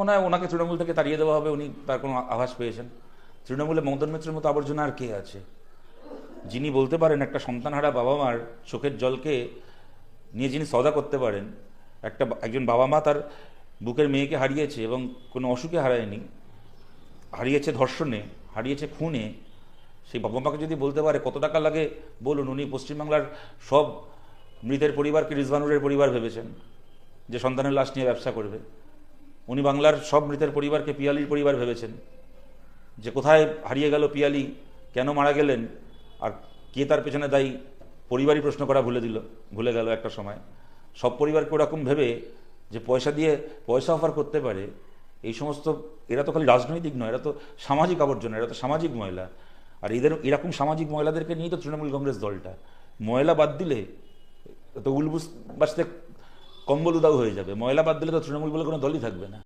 মনে হয় ওনাকে তৃণমূল থেকে তাড়িয়ে দেওয়া হবে, উনি তার কোনো আভাস পেয়েছেন। তৃণমূলে মদন মিত্রের মতো আবর্জনা আর কে আছে? যিনি বলতে পারেন একটা সন্তানহারা বাবা মার চোখের জলকে নিয়ে যিনি সদা করতে পারেন, একটা একজন বাবা মা তার বুকের মেয়েকে হারিয়েছে এবং কোনো অসুখে হারায়নি, হারিয়েছে ধর্ষণে, হারিয়েছে খুনে, সেই বাবা মাকে যদি বলতে পারে, কত টাকা লাগে? বলুন, উনি পশ্চিমবাংলার সব মৃতের পরিবারকে রিজভানুরের পরিবার ভেবেছেন, যে সন্তানের লাশ নিয়ে ব্যবসা করবে। উনি বাংলার সব মৃতের পরিবারকে পিয়ালির পরিবার ভেবেছেন। যে কোথায় হারিয়ে গেল পিয়ালি, কেন মারা গেলেন, আর কে তার পেছনে দায়ী, পরিবারই প্রশ্ন করা ভুলে দিল, ভুলে গেল একটা সময়। সব পরিবারকে ওরকম ভেবে যে পয়সা দিয়ে পয়সা অফার করতে পারে, এই সমস্ত, এরা তো খালি রাজনৈতিক নয়, এরা তো সামাজিক আবর্জনা, এরা তো সামাজিক ময়লা। আর এদের, এরকম সামাজিক মহিলাদেরকে নিয়েই তো তৃণমূল কংগ্রেস দলটা। ময়লা বাদ দিলে তো উলবুস বাঁচতে কম্বল উদাও হয়ে যাবে। ময়লা বাদ দিলে তো তৃণমূল বলে কোনো দলই থাকবে না।